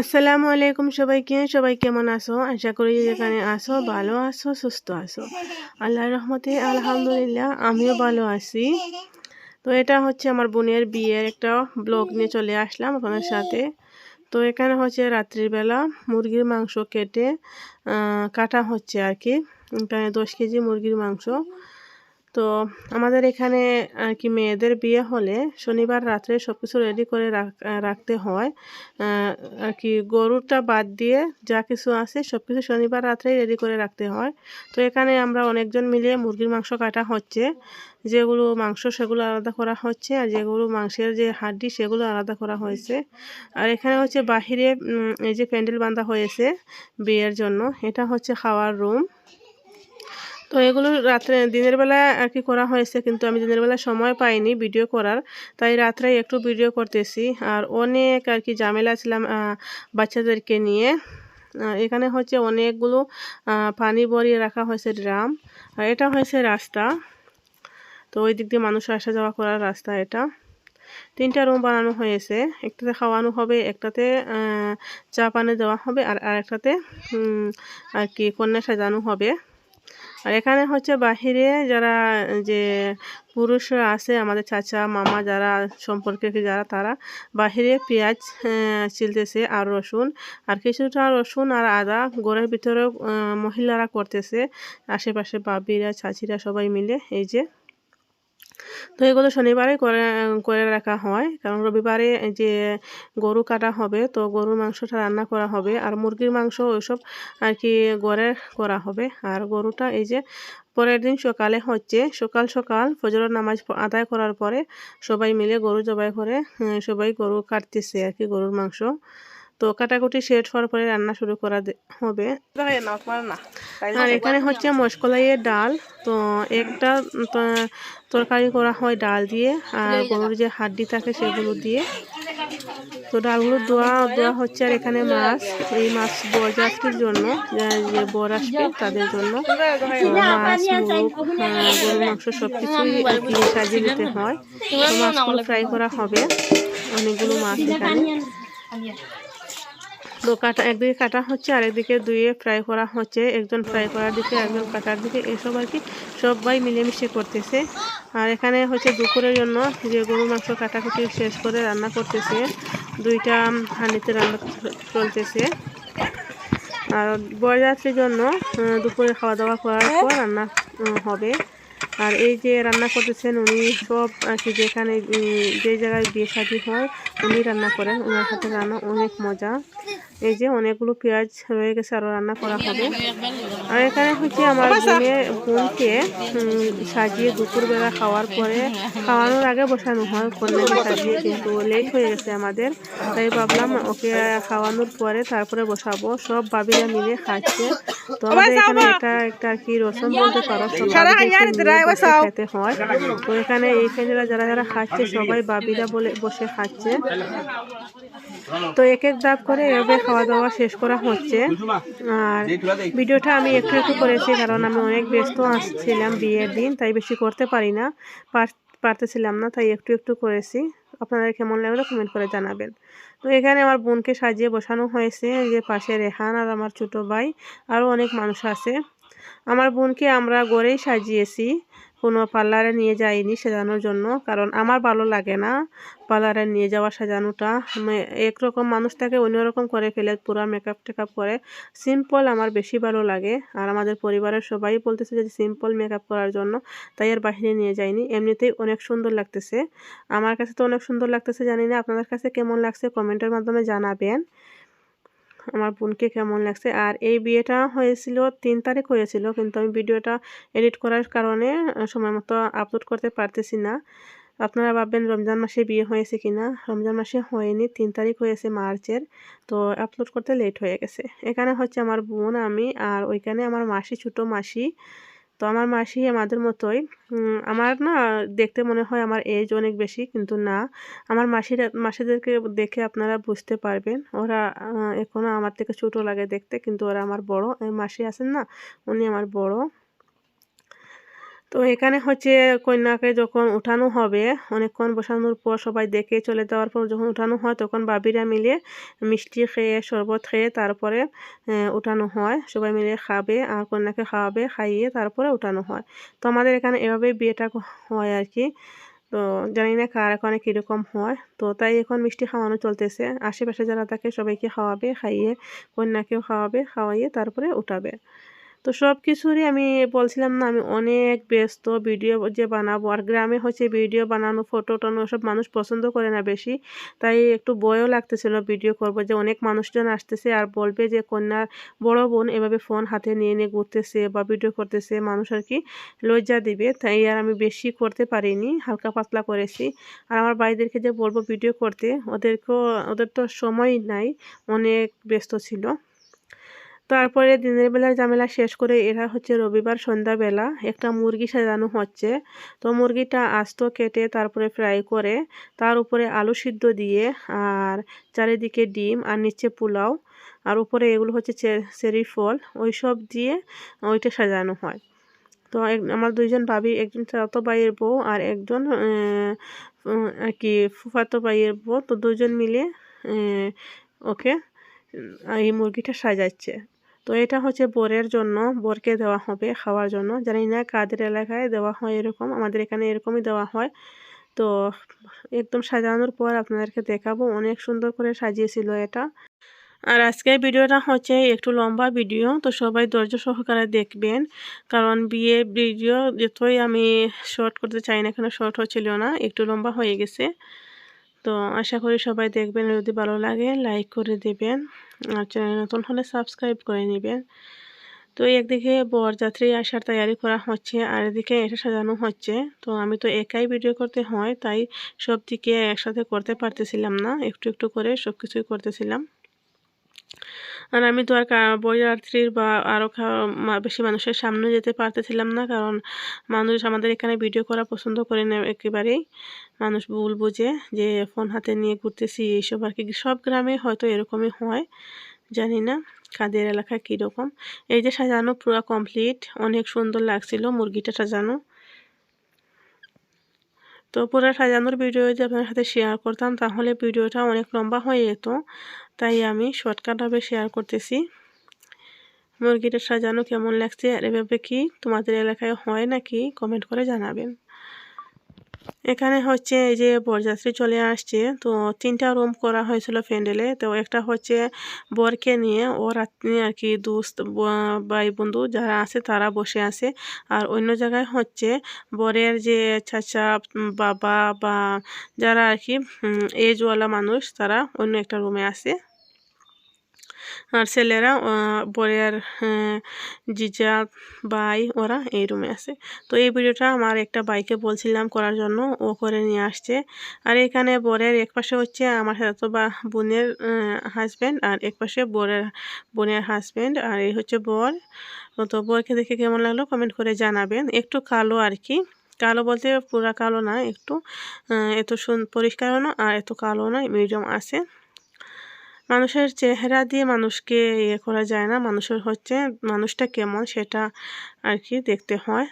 আসসালামু আলাইকুম সবাইকে, সবাই কেমন আছো? আশা করি যেখানে আসো ভালো আছো, সুস্থ আছো। আল্লাহর রহমতে, আলহামদুলিল্লাহ, আমিও ভালো আছি। তো এটা হচ্ছে আমার বোনের বিয়ের একটা ব্লগ নিয়ে চলে আসলাম আপনার সাথে। তো এখানে হচ্ছে রাত্রিবেলা মুরগির মাংস কেটে কাটা হচ্ছে আর কি। এখানে দশ কেজি মুরগির মাংস। তো আমাদের এখানে আর কি মেয়েদের বিয়ে হলে শনিবার রাত্রে সব কিছু রেডি করে রাখতে হয়। আর কি গরুটা বাদ দিয়ে যা কিছু আছে সব কিছু শনিবার রাত্রেই রেডি করে রাখতে হয়। তো এখানে আমরা অনেকজন মিলে মুরগির মাংস কাটা হচ্ছে। যেগুলো মাংস সেগুলো আলাদা করা হচ্ছে আর যেগুলো মাংসের যে হাড্ডি সেগুলো আলাদা করা হয়েছে। আর এখানে হচ্ছে বাহিরে এই যে প্যান্ডেল বাঁধা হয়েছে বিয়ের জন্য, এটা হচ্ছে খাওয়ার রুম তো এগুলো রাত্রে, দিনের বেলা আর কি করা হয়েছে, কিন্তু আমি দিনের বেলা সময় পাইনি ভিডিও করার। তাই রাত্রে একটু ভিডিও করতেছি। আর অনেক আর কি ঝামেলা ছিলাম বাচ্চাদেরকে নিয়ে। এখানে হচ্ছে অনেকগুলো পানি ভরিয়ে রাখা হয়েছে ড্রাম। আর এটা হয়েছে রাস্তা। তো ওই দিক দিয়ে মানুষ আসা যাওয়া করার রাস্তা এটা। তিনটা রুম বানানো হয়েছে। একটাতে খাওয়ানো হবে, একটাতে চা পানি দেওয়া হবে, আর আরেকটাতে আর কি কন্যা সাজানো হবে। আর এখানে হচ্ছে বাহিরে যারা, যে পুরুষরা আছে, আমাদের চাচা, মামা যারা সম্পর্কে যারা, তারা বাহিরে পেঁয়াজ চিলতেছে আর রসুন। আর কিছুটা রসুন আর আদা গোড়ের ভিতরে মহিলারা করতেছে। আশেপাশে বাবিরা চাচিরা সবাই মিলে এই যে তো এগুলো শনিবারে করে করে রাখা হয়। কারণ রবিবারে যে গরু কাটা হবে, তো গরুর মাংসটা রান্না করা হবে। আর মুরগির মাংস ওইসব আর কি গড়ে করা হবে। আর গরুটা এই যে পরের দিন সকালে হচ্ছে, সকাল সকাল ফজরের নামাজ আদায় করার পরে সবাই মিলে গরু জবাই করে সবাই গরু কাটতেছে আর কি, গরুর মাংস। তো কাটাকুটি শেষ হওয়ার পরে রান্না শুরু করা হবে। আর এখানে হচ্ছে মশকলাইয়ের ডাল। তো একটা তরকারি করা হয় ডাল দিয়ে আর গরুর যে হাড্ডি থাকে সেগুলো দিয়ে। তো ডালগুলো দোয়া দেওয়া হচ্ছে আর এখানে মাছ। এই মাছ বরযাত্রীর জন্য যে বর আসবে তাদের জন্য। মাছ মুখ গরুর মাংস সব কিছুই সাজিয়ে দিতে হয়। তো মাছগুলো ফ্রাই করা হবে। অনেকগুলো মাছ এখানে। তো কাটা, একদিকে কাটা হচ্ছে আর একদিকে দুইয়ে ফ্রাই করা হচ্ছে। একজন ফ্রাই করার দিকে, একজন কাটার দিকে, এসব আর কি, সবাই মিলেমিশে করতেছে। আর এখানে হচ্ছে দুপুরের জন্য যে গরু মাংস কাটাকুটি শেষ করে রান্না করতেছে, দুইটা হাঁড়িতে রান্না চলতেছে। আর বরযাত্রীর জন্য দুপুরে খাওয়া দাওয়া করার পর রান্না হবে। আর এই যে রান্না করতেছেন উনি, সব আর কি, যেখানে যে জায়গায় বিয়ে শাদি হয়, উনি রান্না করেন। ওনার সাথে রান্না অনেক মজা। এই যে অনেকগুলো পেঁয়াজ রয়ে গেছে আরও রান্না করা হবে। আর এখানে হচ্ছে আমার বোনে বোনকে সাজিয়ে দুপুরবেলা খাওয়ার পরে খাওয়ানোর আগে বসানো হয় কন্যাকে সাজিয়ে কিন্তু লেট হয়ে গেছে আমাদের। তাই ভাবলাম ওকে খাওয়ানোর পরে তারপরে বসাবো। সব বাবিরা মিলে খাচ্ছে। তো আমাদের এখানে এটা একটা কি রসম বলতে পারো? খেতে হয়। তো এখানে এই ফ্যানেরা যারা যারা খাচ্ছে সবাই বাবিরা বলে বসে খাচ্ছে। তো এক এক দাপ করে এভাবে খাওয়া দাওয়া শেষ করা হচ্ছে। আর ভিডিওটা আমি একটু একটু করেছি, কারণ আমি অনেক ব্যস্ত আসছিলাম বিয়ের দিন, তাই বেশি করতে পারি না। পারতেছিলাম না, তাই একটু একটু করেছি। আপনাদের কেমন লাগল কমেন্ট করে জানাবেন। তো এখানে আমার বোনকে সাজিয়ে বসানো হয়েছে যে পাশে রেহান আর আমার ছোটো ভাই, আরও অনেক মানুষ আছে। আমার বোনকে আমরা গড়েই সাজিয়েছি। কোনো পার্লারে নিয়ে যাইনি সাজানোর জন্য, কারণ আমার ভালো লাগে না পার্লারে নিয়ে যাওয়া সাজানোটা। একরকম মানুষটাকে অন্যরকম করে ফেলে, পুরো মেকআপ টেকআপ করে। সিম্পল আমার বেশি ভালো লাগে, আর আমাদের পরিবারের সবাই বলতেছে যে সিম্পল মেকআপ করার জন্য, তাই আর বাহিরে নিয়ে যাইনি। এমনিতেই অনেক সুন্দর লাগতেছে। আমার কাছে তো অনেক সুন্দর লাগতেছে, জানি না, আপনাদের কাছে কেমন লাগছে, কমেন্টের মাধ্যমে জানাবেন। আমার বোনকে কেমন লাগছে। আর এই বিয়েটা হয়েছিল তিন তারিখ হয়েছিল, কিন্তু আমি ভিডিওটা এডিট করার কারণে সময় মতো আপলোড করতে পারতেছি না। আপনারা ভাববেন রমজান মাসে বিয়ে হয়েছে কিনা? রমজান মাসে হয়নি, তিন তারিখ হয়েছে মার্চের, তো আপলোড করতে লেট হয়ে গেছে। এখানে হচ্ছে আমার বোন, আমি, আর ওইখানে আমার মাসি, ছোটো মাসি। তো আমার মাসি আমাদের মতোই আমার না দেখতে মনে হয় আমার এজ অনেক বেশি, কিন্তু না। আমার মাসিরা, মাসিদেরকে দেখে আপনারা বুঝতে পারবেন। ওরা এখনও আমার থেকে ছোট লাগে দেখতে, কিন্তু ওরা আমার বড়। মাসি আছেন না, উনি আমার বড়। তো এখানে হচ্ছে কন্যাকে যখন উঠানো হবে, অনেকক্ষণ বসানোর পর সবাই দেখে চলে যাওয়ার পর যখন উঠানো হয়, তখন বাবিরা মিলে মিষ্টি খেয়ে, শরবত খেয়ে তারপরে উঠানো হয়। সবাই মিলে খাবে, আর কন্যাকে খাওয়াবে, খাইয়ে তারপরে উঠানো হয়। তো আমাদের এখানে এভাবে বিয়েটা হয় আর কি। তো জানি না কার এখানে কীরকম হয়। তো তাই এখন মিষ্টি খাওয়ানো চলতেছে। আশেপাশে যারা থাকে সবাইকে খাওয়াবে, খাইয়ে কন্যাকেও খাওয়াবে, খাওয়াইয়ে তারপরে উঠাবে। তো সব কিছুরই আমি বলছিলাম না, আমি অনেক ব্যস্ত ভিডিও যে বানাবো। আর গ্রামে হচ্ছে ভিডিও বানানো ফটো টনো সব মানুষ পছন্দ করে না বেশি। তাই একটু ভয়ও লাগতেছিল ভিডিও করব যে অনেক মানুষজন আসতেছে আর বলবে যে কন্যার বড় বোন এভাবে ফোন হাতে নিয়ে নিয়ে ঘুরতেছে বা ভিডিও করতেছে, মানুষ আর কি লজ্জা দিবে। তাই আর আমি বেশি করতে পারিনি, হালকা পাতলা করেছি। আর আমার ভাইদেরকে যে বলব ভিডিও করতে, ওদেরকেও, ওদের তো সময় নাই, অনেক ব্যস্ত ছিল। তারপরে দিনের বেলার ঝামেলা শেষ করে এরা হচ্ছে রবিবার সন্ধ্যাবেলা একটা মুরগি সাজানো হচ্ছে। তো মুরগিটা আস্ত কেটে তারপরে ফ্রাই করে, তার উপরে আলু সিদ্ধ দিয়ে আর চারিদিকে ডিম আর নিচে পোলাও। আর উপরে এগুলো হচ্ছে চেরি ফল ওই সব দিয়ে ওইটা সাজানো হয়। তো আমার দুইজন ভাবি, একজন চাচাতো ভাইয়ের বউ আর একজন আর কি ফুফাতো ভাইয়ের বউ। তো দুজন মিলে ওকে, এই মুরগিটা সাজাচ্ছে। তো এটা হচ্ছে বরের জন্য, বরকে দেওয়া হবে খাওয়ার জন্য। জানি না কাদের এলাকায় দেওয়া হয় এরকম, আমাদের এখানে এরকমই দেওয়া হয়। তো একদম সাজানোর পর আপনাদেরকে দেখাবো, অনেক সুন্দর করে সাজিয়েছিল এটা। আর আজকের ভিডিওটা হচ্ছে একটু লম্বা ভিডিও, তো সবাই ধৈর্য সহকারে দেখবেন। কারণ বিয়ে ভিডিও যতই আমি শর্ট করতে চাই না কেন, শর্ট হচ্ছিল না, একটু লম্বা হয়ে গেছে। তো আশা করি সবাই দেখবেন, যদি ভালো লাগে, লাইক করে দেবেন। আর চ্যানেল নতুন হলে সাবস্ক্রাইব করে নেবেন। তো একদিকে বরযাত্রী আসার তৈয়ারি করা হচ্ছে আর এদিকে এটা সাজানো হচ্ছে। তো আমি তো একাই ভিডিও করতে হয়, তাই সব দিকে একসাথে করতে পারতেছিলাম না। একটু একটু করে সব কিছুই করতেছিলাম। আর আমি তো আর বরযাত্রীর বা আরও বেশি মানুষের সামনে যেতে পারতেছিলাম না, কারণ মানুষ আমাদের এখানে ভিডিও করা পছন্দ করে না একেবারেই। মানুষ ভুল বুঝে যে ফোন হাতে নিয়ে ঘুরতেছি, এইসব আর কি। সব গ্রামে হয়তো এরকমই হয়, জানি না কাদের এলাকায় কীরকম। এই যে সাজানো পুরো কমপ্লিট অনেক সুন্দর লাগছিল মুরগিটা সাজানো। তো পুরো সাজানোর ভিডিও যদি আপনার সাথে শেয়ার করতাম, তাহলে ভিডিওটা অনেক লম্বা হয়ে যেত। তাই আমি শর্টকাটভাবে শেয়ার করতেছি। মুরগিটা সাজানো কেমন লাগছে আর এভাবে কি তোমাদের এলাকায় হয় নাকি? কমেন্ট করে জানাবেন। এখানে হচ্ছে এই যে বরযাত্রী চলে আসছে। তো তিনটা রুম করা হয়েছিল প্যান্ডেলে। তো একটা হচ্ছে বরকে নিয়ে, ওর আত্মীয় আর কি দোস্ত ভাই বন্ধু যারা আছে তারা বসে আছে। আর অন্য জায়গায় হচ্ছে বরের যে চাচা, বাবা বা যারা আর কি এজওয়ালা মানুষ তারা অন্য একটা রুমে আছে। আর ছেলেরা বরের আহ, জিজা ভাই ওরা এই রুমে আছে। তো এই ভিডিওটা আমার একটা বাইকে বলছিলাম করার জন্য ও করে নিয়ে আসছে। আর এখানে বরের এক পাশে হচ্ছে আমার সাথে বা বোনের হাজব্যান্ড আর এক পাশে বরের বোনের হাজব্যান্ড আর এই হচ্ছে বর। তো বরকে দেখে কেমন লাগল কমেন্ট করে জানাবেন। একটু কালো আর কি। কালো বলতে পুরা কালো না একটু এত সুন পরিষ্কারও না আর এত কালো নয় মিডিয়াম আছে। মানুষের চেহারা দিয়ে মানুষকে ইয়ে করা যায় না। মানুষের হচ্ছে, মানুষটা কেমন সেটা আর কি দেখতে হয়।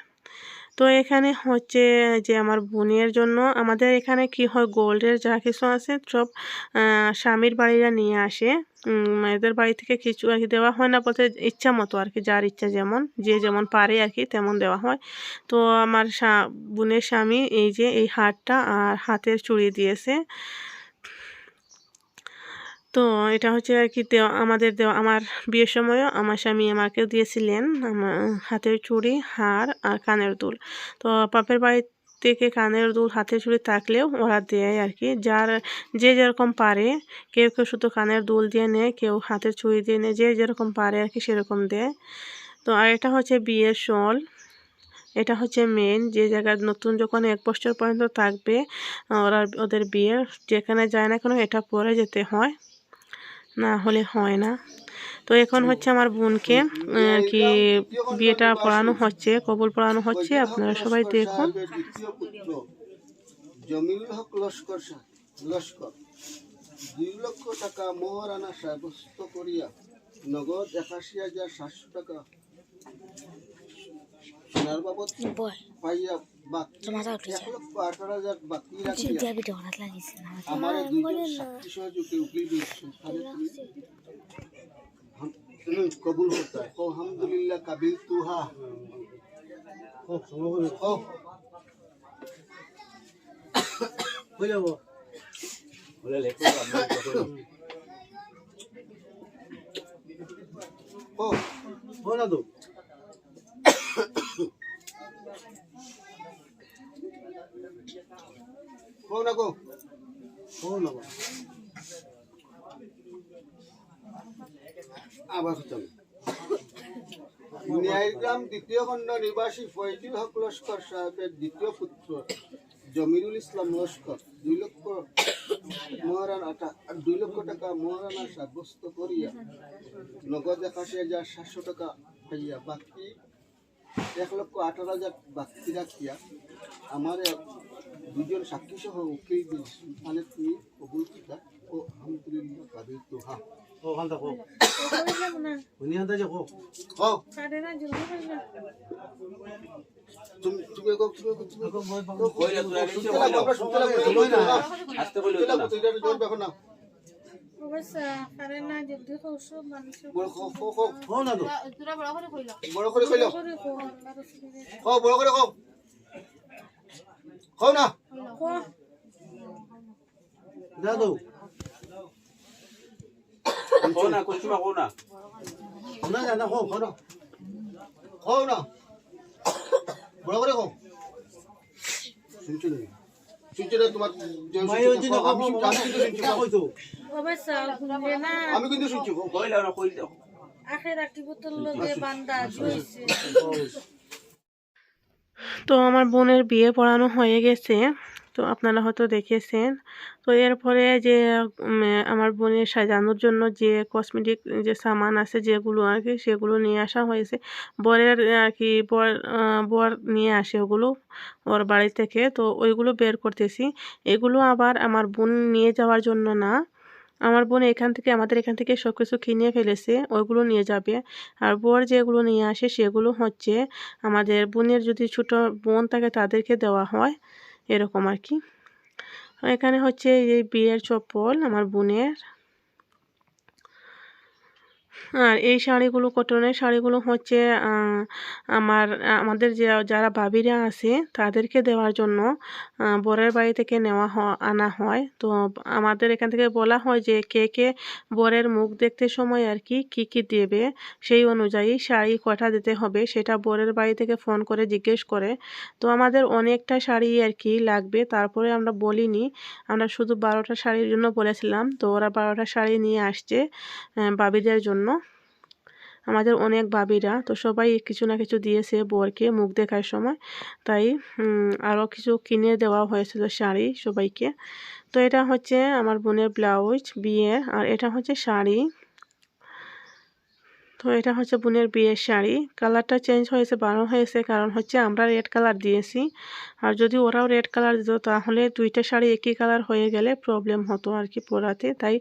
তো এখানে হচ্ছে যে আমার বোনের জন্য আমাদের এখানে কি হয়, গোল্ডের যা কিছু আছে সব স্বামীর বাড়িরা নিয়ে আসে। মেয়েদের বাড়ি থেকে কিছু আর কি দেওয়া হয় না বলতে ইচ্ছা মতো আর কি, যার ইচ্ছা যেমন, যে যেমন পারে আর কি তেমন দেওয়া হয়। তো আমার বোনের স্বামী এই যে এই হারটা আর হাতের চুড়ি দিয়েছে। তো এটা হচ্ছে আর কি দেওয়া, আমাদের দেওয়া, আমার বিয়ের সময়ও আমার স্বামী আমাকে দিয়েছিলেন আমার হাতের চুড়ি, হার আর কানের দুল। তো বাপের বাড়ি থেকে কানের দুল, হাতের চুড়ি থাকলেও ওরা দেয় আর কি। যার, যে যেরকম পারে, কেউ কেউ শুধু কানের দুল দিয়ে নেয়, কেউ হাতের চুড়ি দিয়ে নেয়, যে যেরকম পারে আর কি সেরকম দেয়। তো আর এটা হচ্ছে বিয়ের শল, এটা হচ্ছে মেন যে জায়গায় নতুন যখন এক বছর পর্যন্ত থাকবে, ওরা, ওদের বিয়ের যেখানে যায় না কেন, এটা পরে যেতে হয়। না হলে হয় না। তো এখন হচ্ছে আমার বোনকে আর কি বিয়েটা পড়ানো হচ্ছে, কবল পড়ানো হচ্ছে, আপনারা সবাই দেখুন। নগদ একাশি হাজার সাতশো টাকা তোমার উঠে এক লক্ষ আঠারো হাজার বাকি ন্যায়গ্রাম দ্বিতীয় খণ্ড নিবাসী ফয়জুল হক লস্কর সাহেবের দ্বিতীয় পুত্র জমিরুল ইসলাম লস্কর দুই লক্ষ মহারানা দুই লক্ষ টাকা মহারানা সাব্যস্ত করিয়া নগদ একাশি হাজার সাতশো টাকা পাইয়া বাকি এক লক্ষ আঠারো হাজার বাকি রাখিয়া আমার দুজন সাক্ষী সহ উকিল মানে তুমি কবুল কিতা ও আলহামদুলিল্লাহ কাবিল তো হা। ও ওখান থাকো উনি হাতে যাব ও তুমি তুমি কো তুমি কো তুমি কো শুনতে লাগবো আমরা শুনতে লাগবো সময় না। আসতে বলি জোর না বড় খো খো খো না তো। বড় করে কইলো। বড় করে খো খো না যা তো কো না? সময় কো না না জানা হো খো না না বড় করে খো শুনছো না শুনছো না তোমার যে মাই শুনছো না, না আমি কিন্তু শুনছি খো। হইতো আমি কিন্তু শুনছি খো কইলা না কইলা তো আমার বোনের বিয়ে পড়ানো হয়ে গেছে, তো আপনারা হয়তো দেখেছেন। তো এরপরে যে আমার বোনের সাজানোর জন্য যে কসমেটিক যে সামান আছে যেগুলো আর কি, সেগুলো নিয়ে আসা হয়েছে। বরের আর কি, বর বর নিয়ে আসে ওগুলো ওর বাড়ি থেকে। তো ওইগুলো বের করতেছি। এগুলো আবার আমার বোন নিয়ে যাওয়ার জন্য না আমার বোন এখান থেকে, আমাদের এখান থেকে সব কিছু কিনে ফেলেছে, ওইগুলো নিয়ে যাবে। আর বর যেগুলো নিয়ে আসে সেগুলো হচ্ছে আমাদের বোনের যদি ছোট বোন থাকে তাদেরকে দেওয়া হয়, এরকম আর কি। এখানে হচ্ছে এই বিয়ের চপ্পল আমার বোনের। আর এই শাড়িগুলো কটনের শাড়িগুলো হচ্ছে আমার, আমাদের যে, যারা ভাবিরা আছে তাদেরকে দেওয়ার জন্য বরের বাড়ি থেকে নেওয়া আনা হয়। তো আমাদের এখান থেকে বলা হয় যে, কে কে বরের মুখ দেখতে সময় আর কি, কী কী দেবে সেই অনুযায়ী শাড়ি কটা দিতে হবে সেটা বরের বাড়ি থেকে ফোন করে জিজ্ঞেস করে। তো আমাদের অনেকটা শাড়ি আর কি লাগবে, তারপরে আমরা বলিনি। আমরা শুধু বারোটা শাড়ির জন্য বলেছিলাম, তো ওরা বারোটা শাড়ি নিয়ে আসছে বাবিদের জন্য। আমাদের অনেক বাবিরা তো সবাই কিছু না কিছু দিয়েছে বরকে মুখ দেখার সময়। তাই আরও কিছু কিনে দেওয়া হয়েছিল শাড়ি সবাইকে। তো এটা হচ্ছে আমার বোনের ব্লাউজ, বিয়ে, আর এটা হচ্ছে শাড়ি। তো এটা হচ্ছে বোনের বিয়ের শাড়ি। কালারটা চেঞ্জ হয়েছে বারো হয়েছে, কারণ হচ্ছে আমরা রেড কালার দিয়েছি। আর যদি ওরাও রেড কালার দিত, তাহলে দুইটা শাড়ি একই কালার হয়ে গেলে প্রবলেম হতো আর কি পরাতে। তাই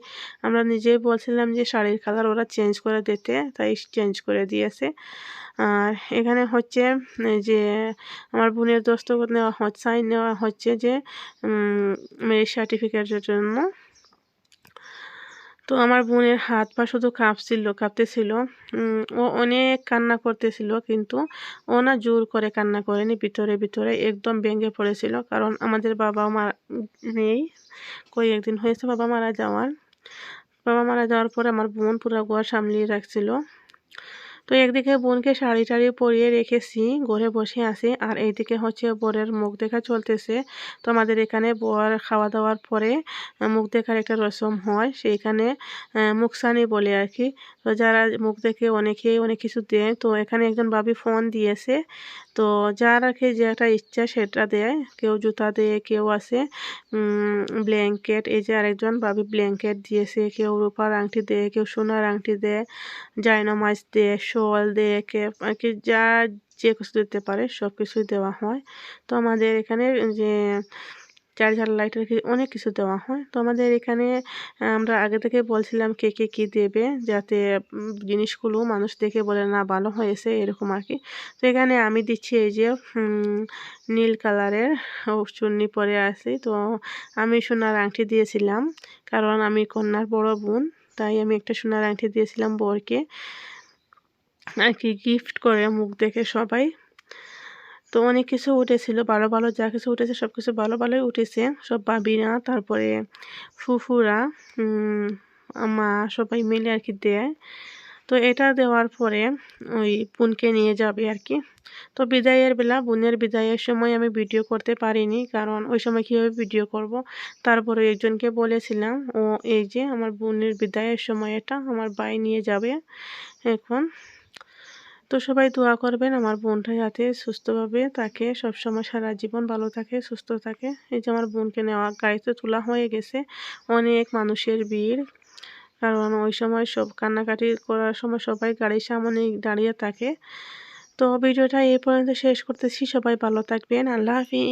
আমরা নিজেই বলছিলাম যে শাড়ির কালার ওরা চেঞ্জ করে দিতে, তাই চেঞ্জ করে দিয়েছে। আর এখানে হচ্ছে যে আমার বোনের দস্তখত নেওয়া হচ্ছে সাইন নেওয়া হচ্ছে যে মেরিট সার্টিফিকেটের জন্য। তো আমার বোনের হাত পা শুধু কাঁপছিল, কাঁপতেছিল। ও অনেক কান্না করতেছিল, কিন্তু ও না জোর করে কান্না করেনি, ভিতরে ভিতরে একদম ভেঙে পড়েছিল। কারণ আমাদের বাবা মা নেই, কই একদিন হয়েছে বাবা মারা যাওয়ার। বাবা মারা যাওয়ার পর আমার বোন পুরো গোয়া সামলিয়ে রাখছিল। তো একদিকে বোনকে শাড়ি টাড়ি পরিয়ে রেখেছি, ঘরে বসে আছি, আর এইদিকে হচ্ছে বরের মুখ দেখা চলতেছে। তো আমাদের এখানে বর খাওয়া দাওয়ার পরে মুখ দেখার একটা রসম হয়, সেইখানে মুখসানি বলে আর কি। তো যারা মুখ দেখে অনেকেই অনেক কিছু দেয়, তো এখানে একজন বাবি ফোন দিয়েছে তো যার আর যে একটা ইচ্ছা সেটা দেয়। কেউ জুতা দেয় কেউ আছে ব্ল্যাঙ্কেট এই যে আরেকজন ভাবি ব্ল্যাঙ্কেট দিয়েছে, কেউ রূপার আংটি দেয়, কেউ সোনার আংটি দেয় জায়নামাজ দেয় শল দেয় কে আর কি যা যে কিছু দিতে পারে সব কিছুই দেওয়া হয়। তো আমাদের এখানে যে চার্জার লাইট কি অনেক কিছু দেওয়া হয়। তো আমাদের এখানে আমরা আগে থেকে বলছিলাম কে কে, কী দেবে যাতে জিনিসগুলো মানুষ দেখে বলে, না, ভালো হয়েছে, এরকম আর কি। তো এখানে আমি দিচ্ছি এই যে নীল কালারের চুন্নি পরে আছি। তো আমি সোনার আংটি দিয়েছিলাম, কারণ আমি কন্যার বড় বোন, তাই আমি একটা সোনার আংটি দিয়েছিলাম বরকে। আর কি গিফট করে মুখ দেখে সবাই। তো অনেক কিছু উঠেছিল ভালো ভালো যা কিছু উঠেছে সব কিছু ভালো ভালোই উঠেছে। সব বাবিনা তারপরে ফুফুরা উম, মা সবাই মিলে আর কি দেয়। তো এটা দেওয়ার পরে ওই বোনকে নিয়ে যাবে আর কি। তো বিদায়ের বেলা বোনের বিদায়ের সময় আমি ভিডিও করতে পারিনি কারণ ওই সময় কীভাবে ভিডিও করব? তারপরে একজনকে বলেছিলাম ও এই যে আমার বোনের বিদায়ের সময় এটা আমার ভাই নিয়ে যাবে এখন। তো সবাই দোয়া করবেন, আমার বোনটা যাতে সুস্থভাবে থাকে, সবসময় সারা জীবন ভালো থাকে, সুস্থ থাকে। এই যে আমার বোনকে নেওয়া, গাড়িতে তোলা হয়ে গেছে, অনেক মানুষের ভিড়। কারণ ওই সময় সব কান্নাকাটি করার সময় সবাই গাড়ির সামনে দাঁড়িয়ে থাকে। তো ভিডিওটা এই পর্যন্ত শেষ করতেছি, সবাই ভালো থাকবেন, আল্লাহ হাফিজ।